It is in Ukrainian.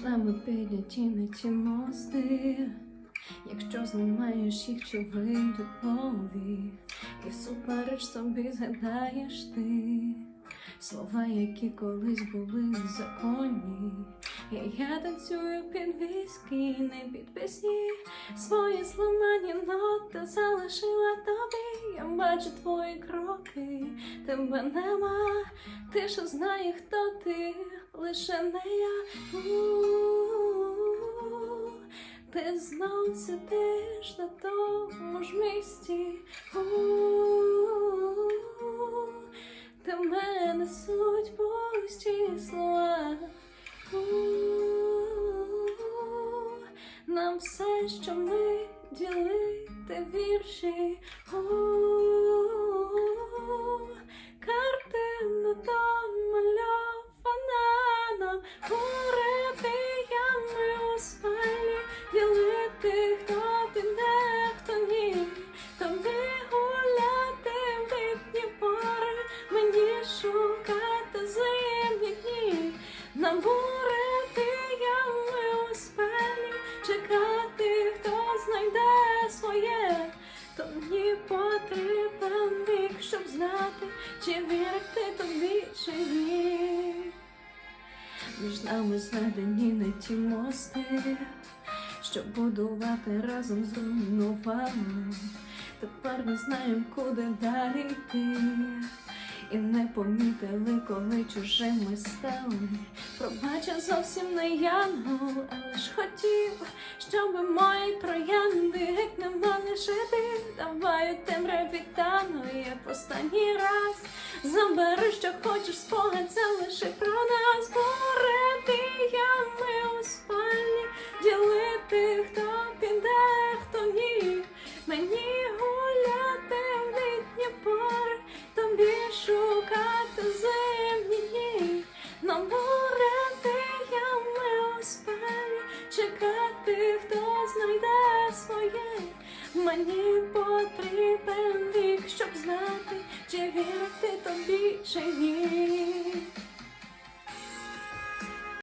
Не ті мости, якщо зламаєш їх, чи вийдуть нові, і всупереч собі згадаєш ти слова, які колись були законні. І я танцюю під віскі, не під пісні, свої зламані ноти залишила тобі. Я бачу твої кроки, тебе нема. Ти ж знає, хто ти, лише не я. Ти знов сидиш на тому ж місці. де мене суть пусті слова. Нам все, що ми ділити вірші. Дні, нам фотографіями у спальні чекати, хто знайде своє. То мені потрібен вік, щоб знати, чи вірити тобі, чи ні. Між нами зведені не ті мости, щоб будувати разом з зруйнували. Тепер не знаємо, куди далі йти. І не помітили, коли чужими стали. Пробачив зовсім не янгол, але ж хотів, щоб мої троянди геть на мене жити. Давай у темряві тану, як останній раз. Забери, що хочеш, знайде своє. Мені потрібен вік, щоб знати, чи вірити тобі, чи ні.